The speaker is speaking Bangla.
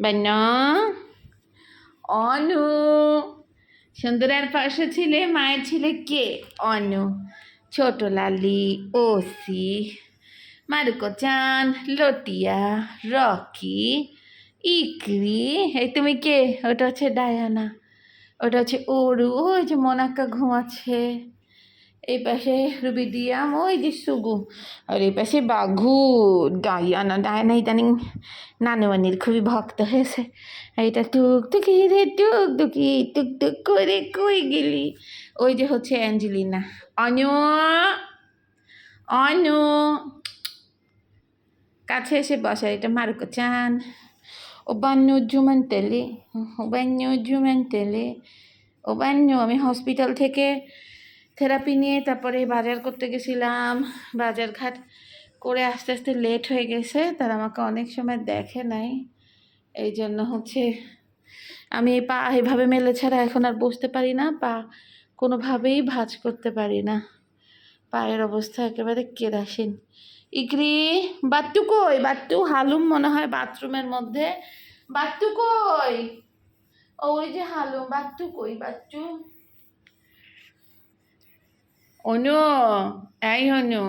বান্না অনু সুন্দরার পাশে ছিলে, মায়ের ছিলে কে? অনু। ছোট লালি, ওসি। মারুকো চান লটিয়া রকি, ইকরি। এই তুমি কে? ওটা হচ্ছে ডায়ানা। ওটা হচ্ছে ওরু। ওই যে মোনাক্কা ঘুমাচ্ছে। এই পাশে রুবিডিয়াম ওই যে সুগু। আর এই পাশে বাঘু ডায়ানা ডায়ানা ইদানিং নানুমানির খুবই ভক্ত হয়েছে। আর এটা টুকটুকি রে টুকটুকি টুকটুক করে কই গেলি? ওই যে হচ্ছে অ্যাঞ্জেলিনা। অনু অনু, কাছে এসে বসা এটা মারুকো চান। ও বান্নু জুমেন্টেলি ও বান্নু তেলে ও বান্নু আমি হসপিটাল থেকে থেরাপি নিয়ে তারপরে বাজার করতে গেছিলাম। বাজার ঘাট করে আস্তে আস্তে লেট হয়ে গেছে। তারা আমাকে অনেক সময় দেখে নাই। এই জন্য হচ্ছে আমি এই পা এভাবে মেলে ছাড়া এখন আর বসতে পারি না। পা কোনোভাবেই ভাঁজ করতে পারি না। পায়ের অবস্থা একেবারে কেরাসিন। ইকরি বাত্তু কই? বাত্তু হালুম মনে হয় বাথরুমের মধ্যে। বাত্তু কই? ওই যে হালুম বাত্তু কই? বাত্তু অনু এই অনু